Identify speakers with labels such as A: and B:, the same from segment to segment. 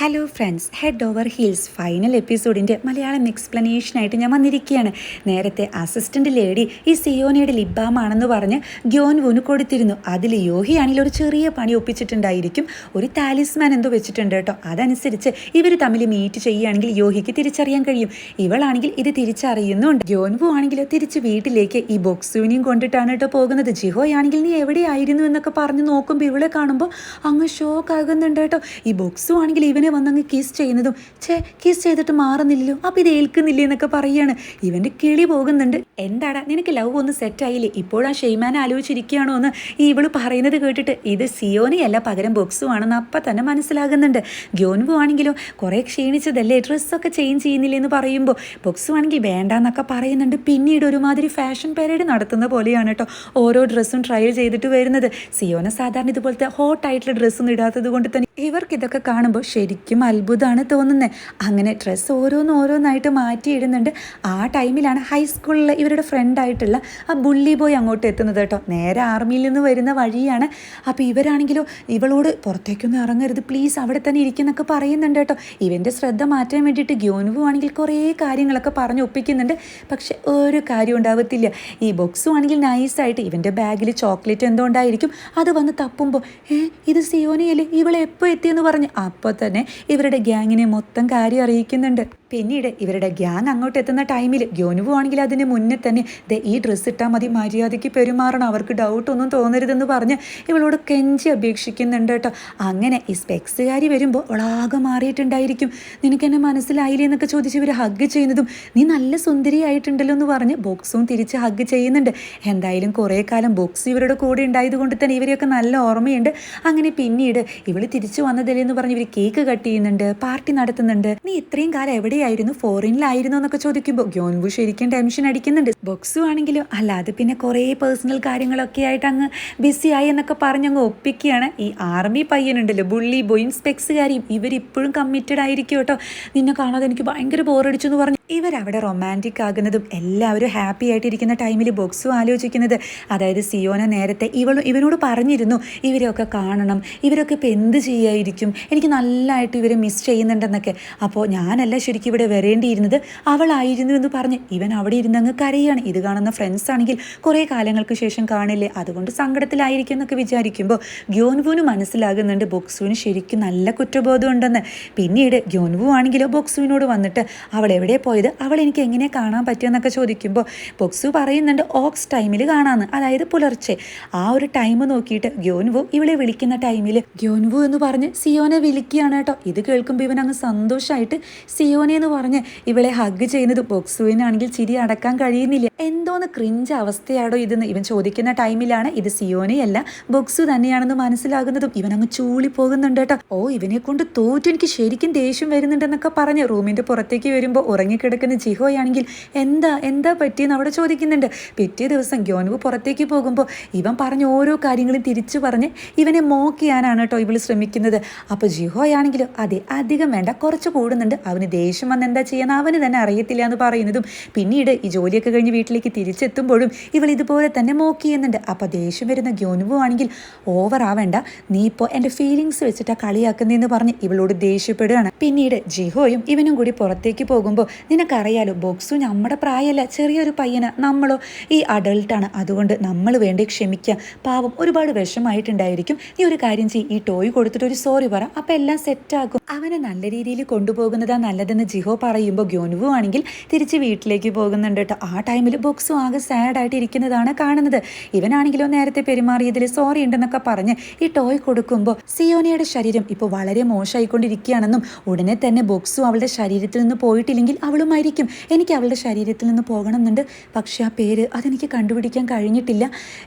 A: Hello friends head over heels final എപ്പിസോഡിന്റെ Malayalam എക്സ്പ്ലനേഷനായിട്ട് ഞാൻ വന്നിരിക്കുകയാണ്. നേരത്തെ അസിസ്റ്റന്റ് ലേഡി ഈ സിയോനയുടെ ലിബാമാണെന്ന് പറഞ്ഞ് ഗ്യോൻ വുന് കൊടുത്തിരുന്നു. അതിൽ യോഹിയാണെങ്കിൽ ഒരു ചെറിയ പണി ഒപ്പിച്ചിട്ടുണ്ടായിരിക്കും. ഒരു താലിസ്മാൻ എന്തോ വെച്ചിട്ടുണ്ട് കേട്ടോ. അതനുസരിച്ച് ഇവർ തമ്മിൽ മീറ്റ് ചെയ്യുകയാണെങ്കിൽ യോഹിക്ക് തിരിച്ചറിയാൻ കഴിയും. ഇവളാണെങ്കിൽ ഇത് തിരിച്ചറിയുന്നുണ്ട്. ഗ്യോൻവു ആണെങ്കിൽ തിരിച്ച് വീട്ടിലേക്ക് ഈ ബോക്സൂനിയും കൊണ്ടിട്ടാണ് കേട്ടോ പോകുന്നത്. ജിഹോയാണെങ്കിൽ നീ എവിടെയായിരുന്നു എന്നൊക്കെ പറഞ്ഞ് നോക്കുമ്പോൾ ഇവളെ കാണുമ്പോൾ അങ്ങ് ഷോക്ക് ആകുന്നുണ്ട് കേട്ടോ. ഈ ബോക്സു ആണെങ്കിൽ ഇവനെ വന്നങ്ങ് കിസ് ചെയ്യുന്നതും ഛേ കിസ് ചെയ്തിട്ട് മാറുന്നില്ലല്ലോ അപ്പം ഇത് ഏൽക്കുന്നില്ലേ എന്നൊക്കെ പറയുകയാണ് ഇവന്റെ കിളി പോകുന്നുണ്ട്. എന്താടാ നിനക്ക് ലവ് ഒന്ന് സെറ്റായില്ലേ ഇപ്പോഴാ ഷെയ്മാൻ ആലോചിച്ചിരിക്കുകയാണോ എന്ന് ഈ ഇവൾ പറയുന്നത് കേട്ടിട്ട് ഇത് സിയോനയല്ല പകരം ബോക്സു ആണെന്ന് അപ്പം തന്നെ മനസ്സിലാകുന്നുണ്ട്. ഗ്യോൻവു ആണെങ്കിലോ കുറേ ക്ഷീണിച്ചതല്ലേ ഡ്രസ്സൊക്കെ ചേഞ്ച് ചെയ്യുന്നില്ലേ എന്ന് പറയുമ്പോൾ ബോക്സു ആണെങ്കിൽ വേണ്ടാന്നൊക്കെ പറയുന്നുണ്ട്. പിന്നീട് ഒരുമാതിരി ഫാഷൻ പരേഡ് നടത്തുന്ന പോലെയാണ് കേട്ടോ ഓരോ ഡ്രസ്സും ട്രയൽ ചെയ്തിട്ട് വരുന്നത്. സിയോനെ സാധാരണ ഇതുപോലത്തെ ഹോട്ടായിട്ടുള്ള ഡ്രസ്സൊന്നും ഇടാത്തത് കൊണ്ട് തന്നെ ഇവർക്ക് ഇതൊക്കെ കാണുമ്പോൾ ശരിക്കും അത്ഭുതമാണ് തോന്നുന്നത് അങ്ങനെ ഡ്രസ്സ് ഓരോന്ന് ഓരോന്നായിട്ട് മാറ്റിയിടുന്നുണ്ട് ആ ടൈമിലാണ് ഹൈസ്കൂളിൽ ഇവരുടെ ഫ്രണ്ടായിട്ടുള്ള ആ ബുള്ളി ബോയ് അങ്ങോട്ട് എത്തുന്നത് കേട്ടോ. നേരെ ആർമിയിൽ നിന്ന് വരുന്ന വഴിയാണ്. അപ്പോൾ ഇവരാണെങ്കിലോ ഇവളോട് പുറത്തേക്കൊന്നും ഇറങ്ങരുത്. പ്ലീസ് അവിടെ തന്നെ ഇരിക്കുന്നൊക്കെ പറയുന്നുണ്ട് കേട്ടോ. ഇവന്റെ ശ്രദ്ധ മാറ്റാൻ വേണ്ടിയിട്ട് ഗ്യോനുവു ആണെങ്കിൽ കുറേ കാര്യങ്ങളൊക്കെ പറഞ്ഞ് ഒപ്പിക്കുന്നുണ്ട്. പക്ഷെ ഒരു കാര്യം ഉണ്ടാവത്തില്ല. ഈ ബോക്സും ആണെങ്കിൽ നൈസായിട്ട് ഇവന്റെ ബാഗിൽ ചോക്ലേറ്റ് എന്തോ ഉണ്ടായിരിക്കും. അത് വന്ന് തപ്പുമ്പോൾ ഏ ഇത് സിയോനയല്ലേ? ഇവളെ എപ്പോൾ എത്തിയെന്ന് പറഞ്ഞു. അപ്പോൾ തന്നെ ഇവരുടെ ഗ്യാങ്ങിനെ മൊത്തം കാര്യം അറിയിക്കുന്നുണ്ട്. പിന്നീട് ഇവരുടെ ഗ്യാങ് അങ്ങോട്ട് എത്തുന്ന ടൈമിൽ ഗ്യോനുവു ആണെങ്കിൽ അതിന് മുന്നേ തന്നെ ദേ ഈ ഡ്രസ്സ് ഇട്ടാൽ മതി മര്യാദയ്ക്ക് പെരുമാറണം അവർക്ക് ഡൗട്ട് ഒന്നും തോന്നരുതെന്ന് പറഞ്ഞ് ഇവളോട് കെഞ്ചി അപേക്ഷിക്കുന്നുണ്ട് കേട്ടോ. അങ്ങനെ ഈ സ്പെക്സുകാരി വരുമ്പോൾ ഒളാകെ മാറിയിട്ടുണ്ടായിരിക്കും. നിനക്ക് എന്നെ മനസ്സിലായില്ലേ എന്നൊക്കെ ചോദിച്ച് ഇവർ ഹഗ് ചെയ്യുന്നതും നീ നല്ല സുന്ദരിയായിട്ടുണ്ടല്ലോ എന്ന് പറഞ്ഞ് ബോക്സും തിരിച്ച് ഹഗ് ചെയ്യുന്നുണ്ട്. എന്തായാലും കുറേ കാലം ബോക്സ് ഇവരുടെ കൂടെ ഉണ്ടായത് കൊണ്ട് തന്നെ ഇവരെയൊക്കെ നല്ല ഓർമ്മയുണ്ട്. അങ്ങനെ പിന്നീട് ഇവൾ തിരിച്ചു വന്നതല്ലേ എന്ന് പറഞ്ഞ് ഇവർ കേക്ക് കട്ട് ചെയ്യുന്നുണ്ട് പാർട്ടി നടത്തുന്നുണ്ട്. നീ ഇത്രയും കാലം എവിടെയായിരുന്നു ഫോറിനിലായിരുന്നു എന്നൊക്കെ ചോദിക്കുമ്പോൾ ഗ്യോൻവു ശരിക്കും ടെൻഷൻ അടിക്കുന്നുണ്ട്. ബോക്സു ആണെങ്കിലും? അല്ലാതെ പിന്നെ കുറേ പേഴ്സണൽ കാര്യങ്ങളൊക്കെ ആയിട്ട് അങ്ങ് ബിസി ആയി എന്നൊക്കെ പറഞ്ഞ് അങ്ങ് ഒപ്പിക്കുകയാണ്. ഈ ആർമി പയ്യനുണ്ടല്ലോ ബുള്ളി ബോയും സ്പെക്സുകാരിയും ഇവരിപ്പോഴും കമ്മിറ്റഡ് ആയിരിക്കും കേട്ടോ. നിന്നെ കാണാതെ എനിക്ക് ഭയങ്കര ബോറടിച്ചു എന്ന് പറഞ്ഞു. ഇവരവിടെ റൊമാന്റിക് ആകുന്നതും എല്ലാവരും ഹാപ്പി ആയിട്ടിരിക്കുന്ന ടൈമിൽ ബോക്സും ആലോചിക്കുന്നത്. അതായത് സിയോന നേരത്തെ ഇവളും ഇവനോട് പറഞ്ഞിരുന്നു ഇവരെയൊക്കെ കാണണം ഇവരൊക്കെ ഇപ്പോൾ എന്ത് ചെയ്യായിരിക്കും? എനിക്ക് നല്ലതായിട്ട് ഇവരെ മിസ് ചെയ്യുന്നുണ്ടെന്നൊക്കെ. അപ്പോൾ ഞാനല്ല ശരിക്കും ഇവിടെ വരേണ്ടിയിരുന്നത് അവളായിരുന്നു എന്ന് പറഞ്ഞ് ഇവൻ അവിടെ ഇരുന്നങ്ങ് കരയാണ്. ഇത് കാണുന്ന ഫ്രണ്ട്സ് ആണെങ്കിൽ കുറേ കാലങ്ങൾക്ക് ശേഷം കാണില്ലേ? അതുകൊണ്ട് സങ്കടത്തിലായിരിക്കും എന്നൊക്കെ വിചാരിക്കുമ്പോൾ ഗ്യോൻവുവിന് മനസ്സിലാകുന്നുണ്ട് ബോക്സുവിന് ശരിക്കും നല്ല കുറ്റബോധം ഉണ്ടെന്ന് പിന്നീട് ഗ്യോൻവു ആണെങ്കിലോ ബോക്സുവിനോട് വന്നിട്ട് അവൾ എവിടെ പോയത്? അവൾ എനിക്ക് എങ്ങനെ കാണാൻ പറ്റുമെന്നൊക്കെ ചോദിക്കുമ്പോൾ ബോക്സു പറയുന്നുണ്ട് ഓക്സ് ടൈമിൽ കാണാമെന്ന് അതായത് പുലർച്ചെ. ആ ഒരു ടൈം നോക്കിയിട്ട് ഗ്യോൻവു ഇവളെ വിളിക്കുന്ന ടൈമിൽ ഗ്യോൻവു എന്ന് പറഞ്ഞ് സിയോനെ വിളിക്കുകയാണ് കേട്ടോ. ഇത് കേൾക്കുമ്പോൾ ഇവൻ അങ്ങ് സന്തോഷമായിട്ട് സിയോനെ എന്ന് പറഞ്ഞ് ഇവളെ ഹഗ് ചെയ്യുന്നത് ബോക്സുവിനാണെങ്കിൽ ചിരി അടക്കാൻ കഴിയുന്നില്ല. എന്തോന്ന് ക്രിഞ്ച് അവസ്ഥയാടോ ഇതെന്ന് ഇവൻ ചോദിക്കുന്ന ടൈമിലാണ് ഇത് സിയോനെയല്ല ബോക്സു തന്നെയാണെന്ന് മനസ്സിലാകുന്നതും ഇവൻ അങ്ങ് ചൂളി പോകുന്നുണ്ട് കേട്ടോ. ഓ ഇവനെ കൊണ്ട് തോറ്റു. എനിക്ക് ശരിക്കും ദേഷ്യം വരുന്നുണ്ടെന്നൊക്കെ പറഞ്ഞ് റൂമിന്റെ പുറത്തേക്ക് വരുമ്പോൾ ഉറങ്ങിക്കിടക്കുന്ന ജിഹോയാണെങ്കിൽ എന്താ എന്താ പറ്റിയെന്ന് അവിടെ ചോദിക്കുന്നുണ്ട്. പിറ്റേ ദിവസം ഗ്യോൻവു പുറത്തേക്ക് പോകുമ്പോൾ ഇവൻ പറഞ്ഞ ഓരോ കാര്യങ്ങളും തിരിച്ചു പറഞ്ഞ് ഇവനെ മോക്ക് ചെയ്യാനാണ് കേട്ടോ ഇവൾ ശ്രമിക്കുന്നത്. അപ്പോൾ ജിഹോയാണെങ്കിലും അതെ അധികം വേണ്ട. കുറച്ച് കൂടുന്നുണ്ട്. അവന് ദേഷ്യം വന്ന് എന്താ ചെയ്യാന്ന്? അവന് തന്നെ അറിയത്തില്ല എന്ന് പറയുന്നതും പിന്നീട് ഈ ജോലിയൊക്കെ കഴിഞ്ഞ് വീട്ടിലേക്ക് തിരിച്ചെത്തുമ്പോഴും ഇവൾ ഇതുപോലെ തന്നെ മോക്ക് ചെയ്യുന്നുണ്ട് അപ്പോൾ ദേഷ്യം വരുന്ന ഗ്യോനുവു ആണെങ്കിൽ ഓവർ ആവേണ്ട. നീ ഇപ്പോൾ എന്റെ ഫീലിങ്സ് വെച്ചിട്ട് ആ കളിയാക്കുന്നതെന്ന് പറഞ്ഞ് ഇവളോട് ദേഷ്യപ്പെടുകയാണ്. പിന്നീട് ജിഹോയും ഇവനും കൂടി പുറത്തേക്ക് പോകുമ്പോൾ നിനക്കറിയാലോ ബോക്സു നമ്മുടെ പ്രായമല്ല ചെറിയൊരു പയ്യന് നമ്മളോ? ഈ അഡൾട്ടാണ് അതുകൊണ്ട് നമ്മൾ വേണ്ടി ക്ഷമിക്കുക പാവം ഒരുപാട് വിഷമായിട്ടുണ്ടായിരിക്കും നീ ഒരു കാര്യം ചെയ്യും. ഈ ടോയ് കൊടുത്തിട്ട് ഒരു സോറി പറ. അപ്പം എല്ലാം സെറ്റാക്കും അവനെ നല്ല രീതിയിൽ കൊണ്ടുപോകുന്നതാ നല്ലതെന്ന് ജിഹോ പറയുമ്പോൾ ഗ്യോനുവു ആണെങ്കിൽ തിരിച്ച് വീട്ടിലേക്ക് പോകുന്നുണ്ട് കേട്ടോ ആ ടൈമിൽ ബോക്സും ആകെ സാഡായിട്ട് ഇരിക്കുന്നതാണ് കാണുന്നത്. ഇവനാണെങ്കിലോ നേരത്തെ പെരുമാറിയതിൽ സോറി ഉണ്ടെന്നൊക്കെ പറഞ്ഞ് ഈ ടോയ് കൊടുക്കുമ്പോൾ സിയോനയുടെ ശരീരം ഇപ്പോൾ വളരെ മോശമായിക്കൊണ്ടിരിക്കുകയാണെന്നും ഉടനെ തന്നെ ബോക്സും അവളുടെ ശരീരത്തിൽ നിന്ന് പോയിട്ടില്ലെങ്കിൽ അവളും മരിക്കും എനിക്ക് അവളുടെ ശരീരത്തിൽ നിന്ന് പോകണമെന്നുണ്ട്. പക്ഷേ ആ പേര് അതെനിക്ക് കണ്ടുപിടിക്കാൻ കഴിഞ്ഞിട്ടില്ല.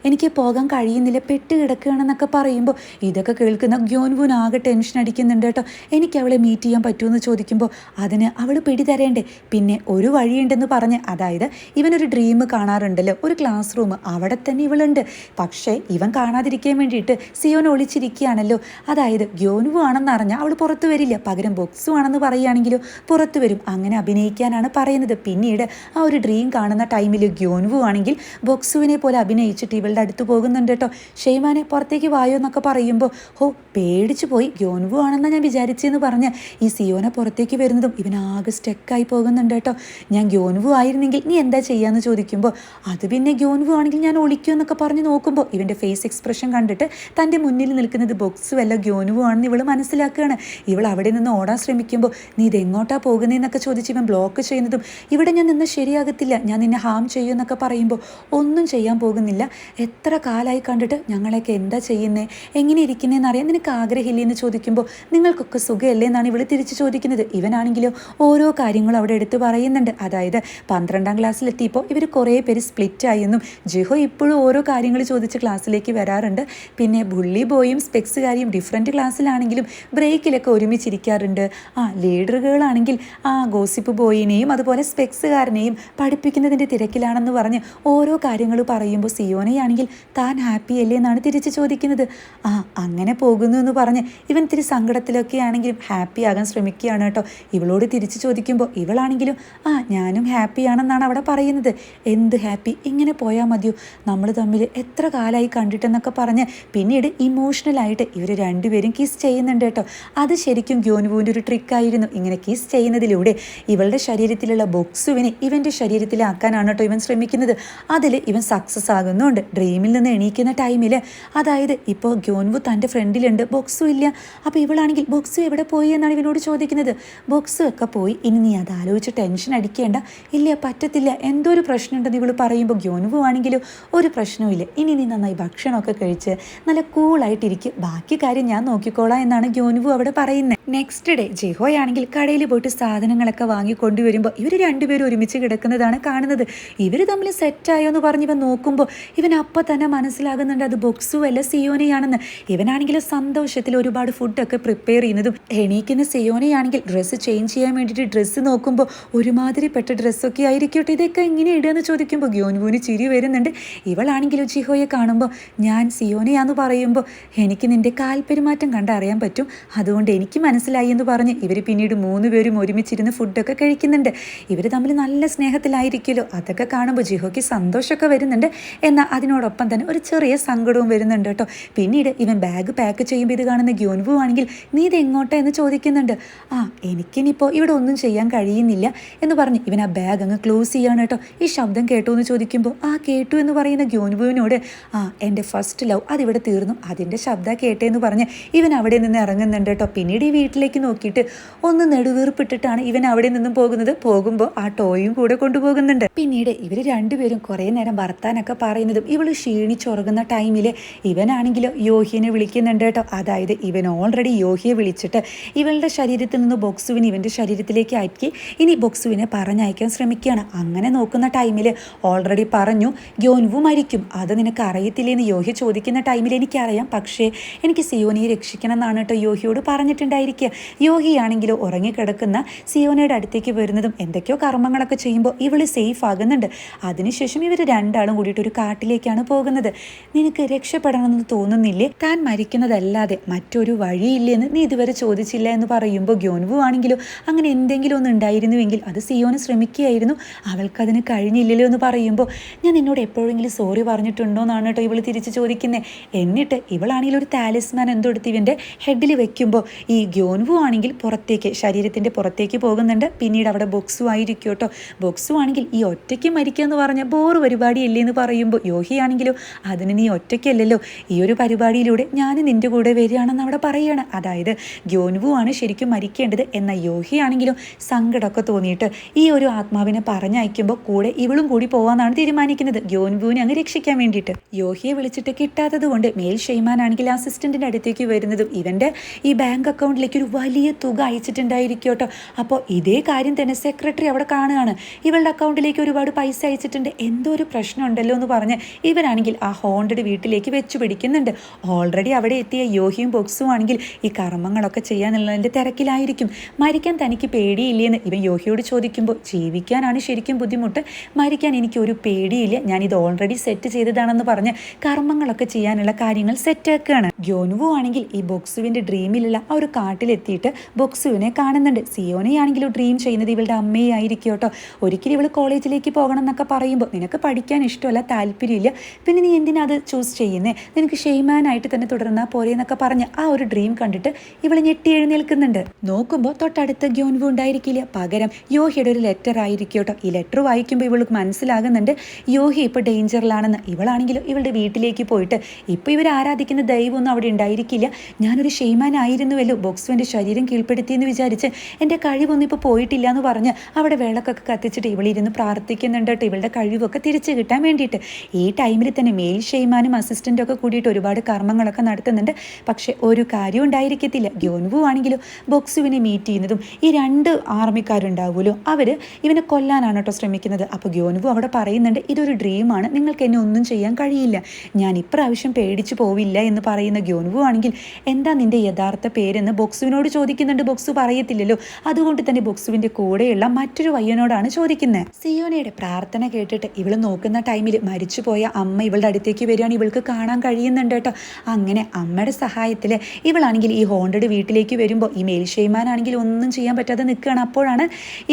A: എനിക്ക് പോകാൻ കഴിയുന്നില്ല. പെട്ട് കിടക്കുകയാണെന്നൊക്കെ പറയുമ്പോൾ ഇതൊക്കെ കേൾക്കുന്ന ഗ്യോൻവുൻ ആകെ ടെൻഷൻ അടിക്കുന്നുണ്ട് കേട്ടോ എനിക്ക് അവളെ മീറ്റ് ചെയ്യാൻ പറ്റുമെന്ന് ചോദിക്കുമ്പോൾ അതിന് അവൾ പിടിതരേണ്ടേ പിന്നെ ഒരു വഴിയുണ്ടെന്ന് പറഞ്ഞ് അതായത് ഇവനൊരു ഡ്രീം കാണാറുണ്ടല്ലോ. ഒരു ക്ലാസ് റൂം അവിടെ തന്നെ ഇവളുണ്ട്. പക്ഷേ ഇവൻ കാണാതിരിക്കാൻ വേണ്ടിയിട്ട് സിയോൻ ഒളിച്ചിരിക്കുകയാണല്ലോ. അതായത് ഗ്യോനുവു ആണെന്ന് അറിഞ്ഞാൽ അവൾ പുറത്തു വരില്ല. പകരം ബോക്സു ആണെന്ന് പറയുകയാണെങ്കിലോ പുറത്തു വരും. അങ്ങനെ അഭിനയിക്കാനാണ് പറയുന്നത്. പിന്നീട് ആ ഒരു ഡ്രീം കാണുന്ന ടൈമിൽ ഗ്യോൻവു ആണെങ്കിൽ ബൊക്സുവിനെ പോലെ അഭിനയിച്ചിട്ട് ഇവളുടെ അടുത്ത് പോകുന്നുണ്ട് കേട്ടോ. ഷെയ്മാനെ പുറത്തേക്ക് വായോ എന്നൊക്കെ പറയുമ്പോൾ ഹോ പേടിച്ചു പോയി. ഗ്യോൻവു ആണെന്നാണ് ഞാൻ വിചാരിച്ചെന്ന് പറഞ്ഞ് ഈ സിയോനെ പുറത്തേക്ക് വരുന്നതും ഇവനാകെ സ്റ്റെക്കായി പോകുന്നുണ്ട് കേട്ടോ. ഞാൻ ഗ്യോൻവു ആയിരുന്നെങ്കിൽ നീ എന്താ ചെയ്യാന്ന് ചോദിക്കുമ്പോൾ അത് പിന്നെ ഗ്യോൻവു ആണെങ്കിൽ ഞാൻ ഒളിക്കൂ എന്നൊക്കെ പറഞ്ഞ് നോക്കുമ്പോൾ ഇവന്റെ ഫേസ് എക്സ്പ്രഷൻ കണ്ടിട്ട് തന്റെ മുന്നിൽ നിൽക്കുന്നത് ബോക്സ് അല്ല ഗ്യോൻവു ആണെന്ന് ഇവൾ മനസ്സിലാക്കുകയാണ്. ഇവൾ അവിടെ നിന്ന് ഓടാൻ ശ്രമിക്കുമ്പോൾ നീ ഇതെങ്ങോട്ടാ പോകുന്നതെന്നൊക്കെ ചോദിച്ച് ഇവൻ ബ്ലോക്ക് ചെയ്യുന്നതും ഇവിടെ ഞാൻ നിന്ന് ശരിയാകത്തില്ല ഞാൻ നിന്നെ ഹാം ചെയ്യുമെന്നൊക്കെ പറയുമ്പോൾ ഒന്നും ചെയ്യാൻ പോകുന്നില്ല. എത്ര കാലമായി കണ്ടിട്ട് ഞങ്ങളൊക്കെ എന്താ ചെയ്യുന്നേ എങ്ങനെ ഇരിക്കുന്നതെന്ന് അറിയാൻ നിനക്ക് ആഗ്രഹമില്ലേ എന്ന് ചോദിക്കുമ്പോൾ നിങ്ങൾക്കൊക്കെ സുഖമല്ലേ എന്നാണ് ഇവൾ തിരിച്ച് ചോദിക്കുന്നത്. ഇവനാണെങ്കിലോ ഓരോ കാര്യങ്ങളും അവിടെ എടുത്തു പറയുന്നുണ്ട്. അതായത് പന്ത്രണ്ടാം ക്ലാസ്സിലെത്തിയപ്പോൾ ഇവർ കുറേ പേര് സ്പ്ലിറ്റ് എന്നും ജിഹോ ഇപ്പോഴും ഓരോ കാര്യങ്ങൾ ചോദിച്ച് ക്ലാസ്സിലേക്ക് വരാറുണ്ട്. പിന്നെ ബുള്ളി ബോയും സ്പെക്സുകാരിയും ഡിഫറെന്റ് ക്ലാസ്സിലാണെങ്കിലും ബ്രേക്കിലൊക്കെ ഒരുമിച്ചിരിക്കാറുണ്ട്. ആ ലീഡറുകളാണെങ്കിൽ ആ ഗോസിപ്പ് ബോയിനെയും അതുപോലെ സ്പെക്സുകാരനെയും പഠിപ്പിക്കുന്നതിന്റെ തിരക്കിലാണെന്ന് പറഞ്ഞ് ഓരോ കാര്യങ്ങൾ പറയുമ്പോൾ സിയോനയാണെങ്കിൽ താൻ ഹാപ്പി അല്ലേ എന്നാണ് തിരിച്ച് ചോദിക്കുന്നത്. ആ അങ്ങനെ പോകുന്നു എന്ന് പറഞ്ഞ് ഇവൻ ഇത്തിരി സങ്കടത്തിലൊക്കെ ആണെങ്കിലും ഹാപ്പി ആകാൻ ശ്രമിക്കുകയാണ് കേട്ടോ. ഇവളോട് തിരിച്ച് ചോദിക്കുമ്പോൾ ഇവളാണെങ്കിലും ആ ഞാനും ഹാപ്പിയാണെന്നാണ് അവിടെ പറയുന്നത്. എന്ത് ഹാപ്പി ഇങ്ങനെ പോയാൽ മതിയോ? നമ്മൾ തമ്മിൽ എത്ര കാലമായി കണ്ടിട്ടെന്നൊക്കെ പറഞ്ഞ് പിന്നീട് ഇമോഷണലായിട്ട് ഇവർ രണ്ടുപേരും കിസ് ചെയ്യുന്നുണ്ട് കേട്ടോ. അത് ശരിക്കും ഗ്യോനുവിന്റെ ഒരു ട്രിക്കായിരുന്നു ഇങ്ങനെ കിസ് ചെയ്യുന്നതിലൂടെ ഇവളുടെ ശരീരത്തിലുള്ള ബൊക്സുവിനെ ഇവന്റെ ശരീരത്തിലാക്കാനാണ് കേട്ടോ ഇവൻ ശ്രമിക്കുന്നത്. അതിൽ ഇവൻ സക്സസ് ആകുന്നുണ്ട്. ഡ്രീമിൽ നിന്ന് എണീക്കുന്ന ടൈമിൽ അതായത് ഇപ്പോൾ ഗ്യോൻവു തന്റെ ഫ്രണ്ടിലുണ്ട് ബൊക്സും ഇല്ല അപ്പോൾ ഇവളാണെങ്കിൽ ബൊക്സു എവിടെ പോയി? എന്നാണ് ഇവനോട് ചോദിക്കുന്നത്. ബോക്സ് ഒക്കെ പോയി. ഇനി നീ അത് ആലോചിച്ച് ടെൻഷൻ അടിക്കേണ്ട. ഇല്ല പറ്റത്തില്ല. എന്തോ ഒരു പ്രശ്നമുണ്ടെന്ന് ഇവൾ പറയുമ്പോൾ ഗ്യോനുവാണെങ്കിലും ഒരു പ്രശ്നവുമില്ല. ഇനി നീ നന്നായി ഭക്ഷണമൊക്കെ കഴിച്ച് നല്ല കൂളായിട്ടിരിക്കും. ബാക്കി കാര്യം ഞാൻ നോക്കിക്കോളാം എന്നാണ് ഗ്യോനുവു അവിടെ പറയുന്നത് നെക്സ്റ്റ് ഡേ ജെഹോയാണെങ്കിൽ കടയിൽ പോയിട്ട് സാധനങ്ങളൊക്കെ വാങ്ങി കൊണ്ടുവരുമ്പോൾ ഇവർ രണ്ടുപേരും ഒരുമിച്ച് കിടക്കുന്നതാണ് കാണുന്നത്. ഇവർ തമ്മിൽ സെറ്റായോ എന്ന് പറഞ്ഞ് ഇവൻ നോക്കുമ്പോൾ ഇവൻ അപ്പം തന്നെ മനസ്സിലാകുന്നുണ്ട് അത് ബൊക്സു അല്ല സിയോനയാണെന്ന്. ഇവനാണെങ്കിൽ സന്തോഷത്തിൽ ഒരുപാട് ഫുഡൊക്കെ പ്രിപ്പയർ ചെയ്യുന്നതും എണീക്കുന്ന സിയോനയാണെങ്കിൽ ഡ്രസ്സ് ചേഞ്ച് ചെയ്യാൻ വേണ്ടിയിട്ട് ഡ്രസ്സ് നോക്കുമ്പോൾ ഒരുമാതിരിപ്പെട്ട ഡ്രസ്സൊക്കെ ആയിരിക്കട്ടെ? ഇതൊക്കെ എങ്ങനെ ഇടുകയെന്ന് ചോദിക്കുമ്പോൾ ഗ്യോൻവൂന് ചിരി വരുന്നുണ്ട്. ഇവളാണെങ്കിലും ജിഹോയെ കാണുമ്പോൾ ഞാൻ സിയോനയാന്ന് പറയുമ്പോൾ എനിക്ക് നിന്റെ കാൽപെരുമാറ്റം കണ്ടറിയാൻ പറ്റും. അതുകൊണ്ട് എനിക്ക് മനസ്സിലായി എന്ന് പറഞ്ഞ് ഇവർ പിന്നീട് മൂന്ന് പേരും ഒരുമിച്ചിരുന്ന് ഫുഡൊക്കെ കഴിക്കുന്നുണ്ട്. ഇവർ തമ്മിൽ നല്ല സ്നേഹത്തിലായിരിക്കുമല്ലോ. അതൊക്കെ കാണുമ്പോൾ ജിഹോയ്ക്ക് സന്തോഷമൊക്കെ വരുന്നുണ്ട്. എന്നാൽ അതിനോടൊപ്പം തന്നെ ഒരു ചെറിയ സങ്കടവും വരുന്നുണ്ട് കേട്ടോ. പിന്നീട് ഇവൻ ബാഗ് പാക്ക് ചെയ്യുമ്പോൾ ഇത് കാണുന്ന ഗ്യോൻവു ആണെങ്കിൽ നീ ഇത് എങ്ങോട്ടാ എന്ന് ചോദിക്കുന്നുണ്ട്. ആ എനിക്കിനിപ്പോൾ ഇവിടെ ഒന്നും ചെയ്യാൻ കഴിയുന്നില്ല എന്ന് പറഞ്ഞ് ഇവൻ ആ ബാഗ് അങ്ങ് ക്ലോസ് ചെയ്യാണ് കേട്ടോ. ഈ ശബ്ദം കേട്ടോ എന്ന് ചോദിക്കുമ്പോൾ ആ കേട്ടു എന്ന് പറയുന്ന ഗ്യോൻവുവിനോട് ആ എന്റെ ഫസ്റ്റ് ലവ് അതിവിടെ തീർന്നു. അതിന്റെ ശബ്ദ കേട്ടേ എന്ന് പറഞ്ഞ് ഇവൻ അവിടെ നിന്ന് ഇറങ്ങുന്നുണ്ട് കേട്ടോ. പിന്നീട് ഈ വീട്ടിലേക്ക് നോക്കിയിട്ട് ഒന്ന് നെടുവീർപ്പിട്ടിട്ടാണ് ഇവൻ അവിടെ നിന്നും പോകുന്നത്. പോകുമ്പോൾ ആ ടോയും കൂടെ കൊണ്ടുപോകുന്നുണ്ട്. പിന്നീട് ഇവർ രണ്ടുപേരും കുറേ നേരം വർത്താനൊക്കെ പറയുന്നതും ഇവൾ ക്ഷീണിച്ചുറങ്ങുന്ന ടൈമിൽ ഇവനാണെങ്കിലോ യോഹിനെ വിളിക്കുന്നുണ്ട് കേട്ടോ. അതായത് ഇവൻ ഓൾറെഡി യോഹിയെ വിളിച്ചിട്ട് ഇവളുടെ ശരീരത്തിൽ നിന്ന് ബോക്സുവിന് ഇവന്റെ ശരീരത്തിലേക്ക് അയക്കി. ഇനി ബൊക്സുവിനെ പറഞ്ഞയക്കാൻ ശ്രമിക്കുകയാണ്. അങ്ങനെ നോക്കുന്ന ടൈമിൽ ഓൾറെഡി പറഞ്ഞു ഗ്യോൻവു മരിക്കും. അത് നിനക്ക് അറിയത്തില്ലെന്ന് യോഹി ചോദിക്കുന്ന ടൈമിൽ എനിക്കറിയാം. പക്ഷേ എനിക്ക് സിയോനിയെ രക്ഷിക്കണം എന്നാണ് കേട്ടോ യോഹിയോട് പറഞ്ഞിട്ടുണ്ടായിരിക്കുക. യോഹിയാണെങ്കിലോ ഉറങ്ങിക്കിടക്കുന്ന സിയോനയുടെ അടുത്തേക്ക് വരുന്നതും എന്തൊക്കെയോ കർമ്മങ്ങളൊക്കെ ചെയ്യുമ്പോൾ ഇവൾ സേഫ് ആകുന്നുണ്ട്. അതിനുശേഷം ഇവർ രണ്ടാളും കൂടിയിട്ട് ഒരു കാട്ടിലേക്കാണ് പോകുന്നത്. നിനക്ക് രക്ഷപ്പെടണമെന്ന് തോന്നുന്നില്ലേ? താൻ മരിക്കുന്നതല്ലാതെ മറ്റൊരു വഴിയില്ലെന്ന് നീ ഇതുവരെ ചോദിച്ചില്ല എന്ന് പറയുമ്പോൾ ഗ്യോൻവു ആണെങ്കിലോ അങ്ങനെ എന്തെങ്കിലും ഒന്ന് ഉണ്ടായിരുന്നുവെങ്കിൽ അത് സിയോന് ശ്രമിക്കുകയായിരുന്നു. അവൾക്കതിന് കഴിഞ്ഞില്ലല്ലോ എന്ന് പറയുമ്പോൾ ഞാൻ നിന്നോട് എപ്പോഴെങ്കിലും സോറി പറഞ്ഞിട്ടുണ്ടോ എന്നാണ് കേട്ടോ ഇവൾ തിരിച്ച് ചോദിക്കുന്നത് എന്നിട്ട് ഇവളാണെങ്കിൽ ഒരു താലിസ്മാൻ എന്തോ എടുത്ത് ഇവന്റെ ഹെഡിൽ വെക്കുമ്പോൾ ഈ ഗ്യോൻവു ആണെങ്കിൽ പുറത്തേക്ക് ശരീരത്തിന്റെ പുറത്തേക്ക് പോകുന്നുണ്ട്. പിന്നീട് അവിടെ ബോക്സും ആയിരിക്കും കേട്ടോ. ബോക്സു ആണെങ്കിൽ ഈ ഒറ്റയ്ക്ക് മരിക്കുക എന്ന് പറഞ്ഞാൽ ബോറ് പരിപാടിയല്ലേ എന്ന് പറയുമ്പോൾ യോഹി ആണെങ്കിലോ അതിന് നീ ഒറ്റയ്ക്കല്ലല്ലോ. ഈ ഒരു പരിപാടിയിലൂടെ ഞാൻ നിന്റെ കൂടെ വരികയാണെന്ന് അവിടെ പറയുകയാണ് അതായത് ഗ്യോൻവു ആണ് ശരിക്കും മരിക്കേണ്ടത് എന്ന യോഹി ആണെങ്കിലും സങ്കടമൊക്കെ തോന്നിയിട്ട് ഈ ഒരു ആത്മാവിനെ പറഞ്ഞയക്കുമ്പോൾ കൂടെ ഇവളും കൂടി പോവാന്നാണ് തീരുമാനിക്കുന്നത്. ഗ്യോൻവുവിനെ അങ്ങ് രക്ഷിക്കാൻ വേണ്ടിയിട്ട്. യോഹിയെ വിളിച്ചിട്ട് കിട്ടാത്തത് കൊണ്ട് മേൽ ഷെയ്മാനാണെങ്കിൽ അസിസ്റ്റന്റിന്റെ അടുത്തേക്ക് വരുന്നതും ഇവന്റെ ഈ ബാങ്ക് അക്കൗണ്ടിലേക്ക് ഒരു വലിയ തുക അയച്ചിട്ടുണ്ടായിരിക്കും കേട്ടോ അപ്പോൾ ഇതേ കാര്യം തന്നെ സെക്രട്ടറി അവിടെ കാണുകയാണ്. ഇവളുടെ അക്കൗണ്ടിലേക്ക് ഒരുപാട് പൈസ അയച്ചിട്ടുണ്ട്. എന്തോ ഒരു പ്രശ്നം ഉണ്ടല്ലോ എന്ന് പറഞ്ഞ് ഇവരാണെങ്കിൽ ആ ഹോണ്ടഡ് വീട്ടിലേക്ക് വെച്ചു പിടിക്കുന്നുണ്ട്. ഓൾറെഡി അവിടെ എത്തിയ യോഹിയും ബോക്സും ആണെങ്കിൽ ഈ കർമ്മങ്ങളൊക്കെ ചെയ്യാനുള്ളതിന്റെ തിരക്കിലായിരിക്കും. മരിക്കാൻ തനിക്ക് പേടിയില്ലേന്ന് ഇവൻ യോഹിയോട് ചോദിക്കുമ്പോൾ ജീവിക്കാനാണ് ശരിക്കും ബുദ്ധിമുട്ട്? മരിക്കാൻ എനിക്ക് ഒരു പേടിയില്ല. ഞാനിത് ഓൾറെഡി സെറ്റ് ചെയ്തതാണെന്ന് പറഞ്ഞ് കർമ്മങ്ങളൊക്കെ ചെയ്യാനുള്ള കാര്യങ്ങൾ സെറ്റാക്കുകയാണ് ഗ്യോനുവു ആണെങ്കിൽ ഈ ബൊക്സുവിന്റെ ഡ്രീമിലുള്ള ആ ഒരു കാട്ടിലെത്തിയിട്ട് ബൊക്സുവിനെ കാണുന്നുണ്ട്. സിയോനെയാണെങ്കിലും ഡ്രീം ചെയ്യുന്നത് ഇവളുടെ അമ്മയായിരിക്കും കേട്ടോ. ഒരിക്കലും ഇവൾ കോളേജിലേക്ക് പോകണം എന്നൊക്കെ പറയുമ്പോൾ നിനക്ക് പഠിക്കാൻ ഇഷ്ടമല്ല താല്പര്യമില്ല. പിന്നെ നീ എന്തിനാ അത് ചൂസ് ചെയ്യുന്നേ? നിനക്ക് ഷെയ്മാനായിട്ട് തന്നെ തുടർന്നാൽ പോരെ എന്നൊക്കെ പറഞ്ഞ് ആ ഒരു ഡ്രീം കണ്ടിട്ട് ഇവൾ ഞെട്ടി എഴുന്നേൽക്കുന്നുണ്ട്. നോക്കുമ്പോൾ തൊട്ടടുത്ത് ഗ്യോൻവു ഉണ്ടായിരിക്കില്ല. പകരം യോഹിയുടെ ഒരു ലെറ്റർ ആയിരിക്കും കേട്ടോ ഈ ലെറ്റർ വായിക്കുമ്പോൾ ഇവൾക്ക് മനസ്സിലാകുന്നുണ്ട്. യോഹി ഇപ്പോൾ ഡേഞ്ചറിലാണെന്ന് ഇവളാണെങ്കിലും ഇവളുടെ വീട്ടിലേക്ക് പോയിട്ട് ഇപ്പോൾ ഇവർ ആരാധിക്കുന്ന ദൈവമൊന്നും അവിടെ ഉണ്ടായിരിക്കില്ല. ഞാനൊരു ഷെയ്മാനായിരുന്നുവല്ലോ. ബോക്സുവിന്റെ ശരീരം കീഴ്പ്പെടുത്തിയെന്ന് വിചാരിച്ച് എന്റെ കഴിവൊന്നും ഇപ്പോൾ പോയിട്ടില്ല എന്ന് പറഞ്ഞ് അവിടെ വിളക്കൊക്കെ കത്തിച്ചിട്ട് ഇവളിരുന്ന് പ്രാർത്ഥിക്കുന്നുണ്ട് കേട്ടോ. ഇവളുടെ കഴിവൊക്കെ തിരിച്ചു കിട്ടാൻ വേണ്ടിയിട്ട്. ഈ ടൈമിൽ തന്നെ മെയിൽ ഷെയ്മാനും അസിസ്റ്റന്റും ഒക്കെ കൂടിയിട്ട് ഒരുപാട് കർമ്മങ്ങളൊക്കെ നടത്തുന്നുണ്ട്. പക്ഷേ ഒരു കാര്യം ഉണ്ടായിരിക്കത്തില്ല. ഗ്യോൻവു ആണെങ്കിലും ബോക്സുവിനെ മീറ്റ് ചെയ്യുന്നതും ഈ രണ്ട് ആർമിക്കാരുണ്ടാവുമല്ലോ. അവർ ഇവനെ കൊല്ലാനാണ് കേട്ടോ ശ്രമിക്കുന്നത്. അപ്പോൾ ഗ്യോൻവു അവിടെ പറയുന്നുണ്ട് ഇതൊരു ഡ്രീമാണ് നിങ്ങൾക്ക് എന്നെ ഒന്നും ചെയ്യാൻ കഴിയില്ല. ഞാൻ ഇപ്രാവശ്യം പേടിച്ചു പോവില്ല എന്ന് പറയുന്ന ഗ്യോൻവു ആണെങ്കിൽ എന്താ നിന്റെ യഥാർത്ഥ പേരെന്ന് ബോക്സുവിനോട് ചോദിക്കുന്നുണ്ട്. ബോക്സു പറയത്തില്ലല്ലോ. അതുകൊണ്ട് തന്നെ ബോക്സുവിന്റെ കൂടെയുള്ള മറ്റൊരു വയ്യനോടാണ് ചോദിക്കുന്നത് സിയോനയുടെ പ്രാർത്ഥന കേട്ടിട്ട് ഇവൾ നോക്കുന്ന ടൈമിൽ മരിച്ചുപോയ അമ്മ ഇവളുടെ അടുത്തേക്ക് വരികയാണ്. ഇവൾക്ക് കാണാൻ കഴിയുന്നുണ്ട് കേട്ടോ. അങ്ങനെ അമ്മയുടെ സഹായത്തിൽ ഇവളാണെങ്കിൽ ഈ ഹോണ്ടഡ് വീട്ടിലേക്ക് വരുമ്പോൾ ഈ മേൽഷെയ്മാനാണെങ്കിൽ ഒന്നും ചെയ്യാൻ പറ്റാതെ നിൽക്കുകയാണ്. അപ്പോഴാണ്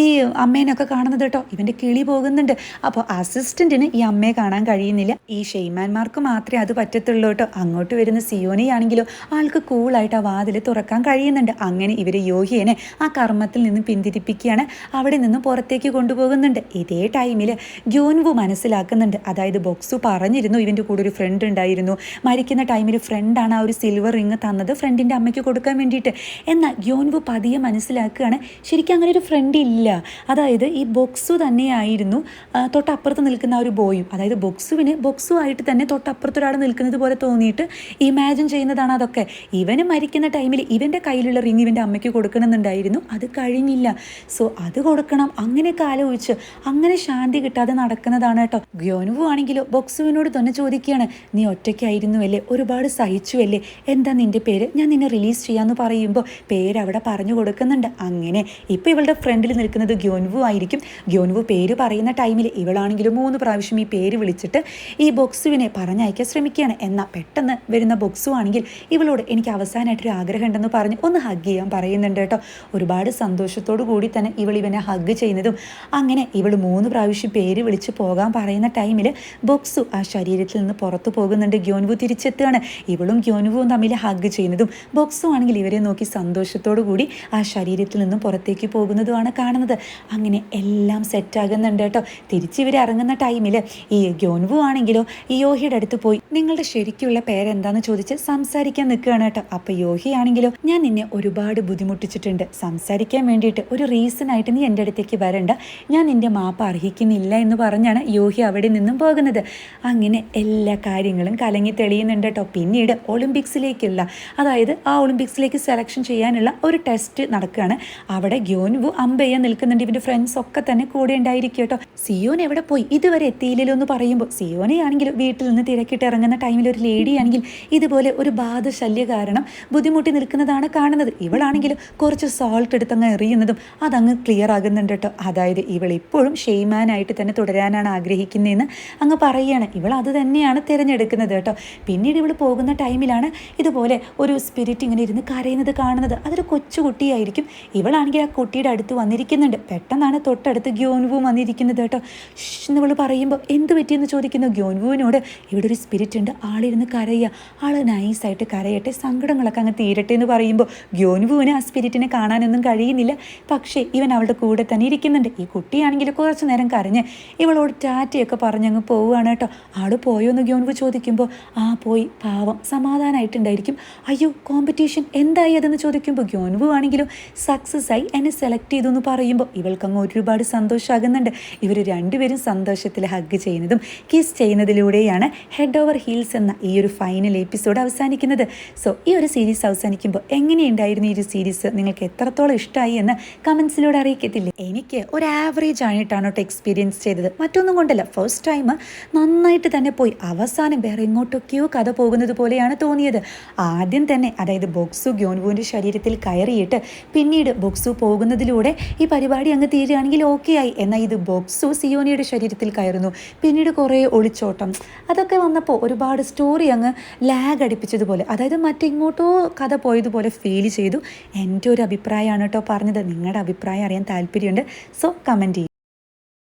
A: ഈ അമ്മേനൊക്കെ കാണുന്നത് കേട്ടോ. ഇവന്റെ കിളി പോകുന്നുണ്ട്. അപ്പോൾ അസിസ്റ്റന്റിന് ഈ അമ്മയെ കാണാൻ കഴിയുന്നില്ല. ഈ ഷെയ്മാന്മാർക്ക് മാത്രമേ അത് പറ്റത്തുള്ളൂ കേട്ടോ. അങ്ങോട്ട് വരുന്ന സിയോനെയാണെങ്കിലോ ആൾക്ക് കൂളായിട്ട് ആ വാതിൽ തുറക്കാൻ കഴിയുന്നുണ്ട്. അങ്ങനെ ഇവർ യോഗിയനെ ആ കർമ്മത്തിൽ നിന്ന് പിന്തിരിപ്പിക്കുകയാണ്. അവിടെ നിന്ന് പുറത്തേക്ക് കൊണ്ടുപോകുന്നുണ്ട്. ഇതേ ടൈമിൽ ഗ്യോൻവു മനസ്സിലാക്കുന്നുണ്ട്. അതായത് ബോക്സു പറഞ്ഞിരുന്നു ഇവന്റെ കൂടെ ഒരു ഫ്രണ്ട് ഉണ്ടായിരുന്നു. മരിക്കുന്ന ടൈമിൽ ഫ്രണ്ടാണ് ആ ഒരു സിൽവർ റിങ് തന്നത്. ഫ്രണ്ടിന്റെ അമ്മയ്ക്ക് കൊടുക്കാൻ വേണ്ടിയിട്ട്. എന്നാൽ ഗ്യോൻവു പതിയെ മനസ്സിലാക്കുകയാണ്. ശരിക്കും അങ്ങനെ ഒരു ഫ്രണ്ട് ഇല്ല. അതായത് ഈ ബോക്സു തന്നെയായിരുന്നു തൊട്ടപ്പുറത്ത് നിൽക്കുന്ന ഒരു ബോയും അതായത് ബോക്സുവിന് ബോക്സു ആയിട്ട് തന്നെ തൊട്ടപ്പുറത്തൊരാൾ നിൽക്കുന്നത് പോലെ തോന്നിയിട്ട് ഇമാജിൻ ചെയ്യുന്നതാണ് അതൊക്കെ. ഇവന് മരിക്കുന്ന ടൈമിൽ ഇവന്റെ കയ്യിലുള്ള റിങ് ഇവന്റെ അമ്മയ്ക്ക് കൊടുക്കണമെന്നുണ്ടായിരുന്നു. അത് കഴിഞ്ഞില്ല. സോ അത് കൊടുക്കണം. അങ്ങനെയൊക്കെ ആലോചിച്ച് അങ്ങനെ ശാന്തി കിട്ടാതെ നടക്കുന്നതാണ് കേട്ടോ. ഗ്യോനുവു ആണെങ്കിലോ ബോക്സുവിനോട് തന്നെ ചോദിക്കുകയാണ് നീ ഒറ്റയ്ക്കായിരുന്നു അല്ലേ? ഒരുപാട് സഹിച്ചു അല്ലേ? എന്താ നിന്റെ പേര്? ഞാൻ നിന്നെ റിലീസ് ചെയ്യാന്ന് പറയുമ്പോൾ പേര് അവിടെ പറഞ്ഞു കൊടുക്കുന്നുണ്ട്. അങ്ങനെ ഇപ്പോൾ ഇവളുടെ ഫ്രണ്ടിൽ നിൽക്കുന്നത് ഗ്യോൻവു ആയിരിക്കും. ഗ്യോൻവു പേര് പറയുന്ന ടൈമിൽ ഇവളാണെങ്കിലും മൂന്ന് പ്രാവശ്യം ഈ പേര് വിളിച്ചിട്ട് ഈ ബോക്സുവിനെ പറഞ്ഞയക്കാൻ ശ്രമിക്കുകയാണ്. എന്നാൽ പെട്ടെന്ന് വരുന്ന ബോക്സു ആണെങ്കിൽ ഇവളോട് എനിക്ക് അവസാനമായിട്ടൊരു ആഗ്രഹം ഉണ്ടെന്ന് പറഞ്ഞ് ഒന്ന് ഹഗ് ചെയ്യാൻ പറയുന്നുണ്ട് കേട്ടോ. ഒരുപാട് സന്തോഷത്തോടു കൂടി തന്നെ ഇവൾ ഇവനെ ഹഗ് ചെയ്യുന്നതും അങ്ങനെ ഇവൾ മൂന്ന് പ്രാവശ്യം പേര് വിളിച്ച് പോകാൻ പറയുന്ന ടൈമിൽ ബോക്സു ആ ശരീരത്തിൽ നിന്ന് പുറത്തു പോകുന്നുണ്ട്. ഗ്യോൻവു തിരിച്ചെത്തുകയാണ്. ഇവളും ഗ്യോൻവുവും തമ്മിൽ ഹഗ് ചെയ്യുന്നതും ബോക്സു ആണെങ്കിൽ ഇവരെ നോക്കി സന്തോഷത്തോടു കൂടി ആ ശരീരത്തിൽ നിന്നും പുറത്തേക്ക് പോകുന്നതുമാണ് കാണുന്നത്. അങ്ങനെ എല്ലാം സെറ്റാകുന്നുണ്ട് കേട്ടോ. തിരിച്ച് ഇവർ ഇറങ്ങുന്ന ടൈമിൽ ഈ ഗ്യോൻവു ആണെങ്കിലോ ഈ യോഹിയുടെ അടുത്ത് പോയി. നിങ്ങളുടെ ശരിക്കുള്ള പേരെന്താന്ന് ചോദിച്ച് സംസാരിക്കാൻ നിൽക്കുകയാണ് കേട്ടോ. അപ്പോൾ യോഹി ആണെങ്കിലോ ഞാൻ നിന്നെ ഒരുപാട് ബുദ്ധിമുട്ടിച്ചിട്ടുണ്ട്. സംസാരിക്കാൻ വേണ്ടിയിട്ട് ഒരു റീസൺ ആയിട്ട് നീ എന്റെ അടുത്തേക്ക് വരണ്ട. ഞാൻ നിന്റെ മാപ്പ് അർഹിക്കുന്നില്ല എന്ന് പറഞ്ഞാണ് യോഹി അവിടെ നിന്നും പോകുന്നത്. അങ്ങനെ എല്ലാ കാര്യങ്ങളും കലങ്ങി തെളിയുന്നുണ്ട് കേട്ടോ. പിന്നീട് ഒളിമ്പിക്സിലേക്കുള്ള അതായത് ആ ഒളിമ്പിക്സിലേക്ക് സെലക്ഷൻ ചെയ്യാനുള്ള ഒരു ടെസ്റ്റ് നടക്കുകയാണ്. അവിടെ ഗ്യോൻവു അമ്പയ്യ നിൽക്കുന്നുണ്ട്. ഇവന്റെ ഫ്രണ്ട്സ് ഒക്കെ തന്നെ കൂടെ ഉണ്ടായിരിക്കും കേട്ടോ. സിയോൻ എവിടെ പോയി? ഇതുവരെ എത്തിയില്ലല്ലോ എന്ന് പറയുമ്പോൾ സിയോനെ ആണെങ്കിലും വീട്ടിൽ നിന്ന് തിരക്കിട്ട് ഇറങ്ങുന്ന ടൈമിൽ ഒരു ലേഡി ആണെങ്കിൽ ഇതുപോലെ ഒരു ബാധശല്യ കാരണം ബുദ്ധിമുട്ടി നിൽക്കുന്നതാണ് കാണുന്നത്. ഇവളാണെങ്കിലും കുറച്ച് സോൾട്ട് എടുത്തങ്ങ് എറിയുന്നതും അതങ്ങ് ക്ലിയർ ആകുന്നുണ്ട് കേട്ടോ. അതായത് ഇവൾ ഇപ്പോഴും ഷെയ്മാനായിട്ട് തന്നെ തുടരാനാണ് ആഗ്രഹിക്കുന്നതെന്ന് അങ്ങ് പറയുകയാണ്. ഇവൾ അത് തന്നെയാണ് തിരഞ്ഞെടുക്കുന്നത് കേട്ടോ. പിന്നീട് ഇവൾ പോകുന്ന ടൈമിലാണ് ഇതുപോലെ ഒരു സ്പിരിറ്റ് ഇങ്ങനെ ഇരുന്ന് കരയുന്നത് കാണുന്നത്. അതൊരു കൊച്ചു കുട്ടിയായിരിക്കും ഇവളാണെങ്കിൽ ആ കുട്ടിയുടെ അടുത്ത് വന്നിരിക്കുന്നുണ്ട്. പെട്ടെന്നാണ് തൊട്ടടുത്ത് ഗ്യോൻവുവും വന്നിരിക്കുന്നത് കേട്ടോ. എന്ന് ഇവൾ പറയുമ്പോൾ എന്ത് പറ്റിയെന്ന് ചോദിക്കുന്നു. ഗ്യോൻവുവിനോട് ഇവിടെ ഒരു സ്പിരിറ്റ് ഉണ്ട്. ആളിരുന്ന് കരയുക ആൾ നൈസായിട്ട് കരയട്ടെ. സങ്കടങ്ങളൊക്കെ അങ്ങ് തീരട്ടെ എന്ന് പറയുമ്പോൾ ഗ്യോൻവുവിന് ആ സ്പിരിറ്റിനെ കാണാനൊന്നും കഴിയുന്നില്ല. പക്ഷേ ഇവൻ അവളുടെ കൂടെ തന്നെ ഇരിക്കുന്നുണ്ട്. ഈ കുട്ടിയാണെങ്കിൽ കുറച്ച് നേരം കരഞ്ഞ് ഇവളോട് ടാറ്റയൊക്കെ പറഞ്ഞങ്ങ് പോവുകയാണ് കേട്ടോ. ആൾ പോയോ എന്ന് ഗ്യോൻവു ചോദിക്കുമ്പോൾ ആ പോയി. പാവം. സമാധാനമായിട്ടുണ്ടായിരിക്കും അയ്യോ കോമ്പറ്റീഷൻ എന്തായി? അതെന്ന് ചോദിക്കുമ്പോൾ ഗ്യോൻവു ആണെങ്കിലും സക്സസ് ആയി എന്നെ സെലക്ട് ചെയ്തു എന്ന് പറയുമ്പോൾ ഇവൾക്കങ്ങ് ഒരുപാട് സന്തോഷമാകുന്നുണ്ട് ഇവർ രണ്ടുപേരും സന്തോഷത്തിൽ ഹഗ് ചെയ്യുന്നതും കിസ് ചെയ്യുന്നതിലൂടെയാണ് ഹെഡ് ഓവർ ഹീൽസ് എന്ന ഈ ഒരു ഫൈനൽ എപ്പിസോഡ് അവസാനിക്കുന്നത്. സോ ഈ ഒരു സീരീസ് അവസാനിക്കുമ്പോൾ എങ്ങനെയുണ്ടായിരുന്നു ഈ ഒരു സീരീസ് നിങ്ങൾക്ക് എത്രത്തോളം ഇഷ്ടമായി എന്ന് കമൻസിലൂടെ അറിയിക്കത്തില്ലേ? എനിക്ക് ഒരു ആവറേജ് ആയിട്ടാണ് കേട്ടോ എക്സ്പീരിയൻസ് ചെയ്തത്. മറ്റൊന്നും കൊണ്ടല്ല ഫസ്റ്റ് ടൈം നന്നായിട്ട് തന്നെ പോയി. അവസാനം വേറെ എങ്ങോട്ടൊക്കെയോ കഥ പോകുന്നത് പോലെയാണ് തോന്നിയത്. ആദ്യം തന്നെ അതായത് ബോക്സു ഗ്യോൻവുവിന്റെ ശരീരത്തിൽ കയറിയിട്ട് പിന്നീട് ബോക്സു പോകുന്നതിലൂടെ ഈ പരിപാടി അങ്ങ് തീരുകയാണെങ്കിൽ ഓക്കെ ആയി. എന്നാൽ ഇത് ബോക്സു സിയോനിയുടെ ശരീരത്തിൽ കയറുന്നു. പിന്നീട് കുറേ ഒളിച്ചോട്ടം. അതൊക്കെ വന്നപ്പോൾ ഒരുപാട് സ്റ്റോറി അങ്ങ് ലാഗ് അടിപ്പിച്ചതുപോലെ അതായത് മറ്റെങ്ങോട്ടോ കഥ പോയതുപോലെ ഫീൽ ചെയ്തു. എന്റെ ഒരു അഭിപ്രായമാണ് കേട്ടോ പറഞ്ഞത്. നിങ്ങളുടെ അഭിപ്രായം അറിയാൻ താല്പര്യമുണ്ട്. സോ കമന്റ് ചെയ്യും.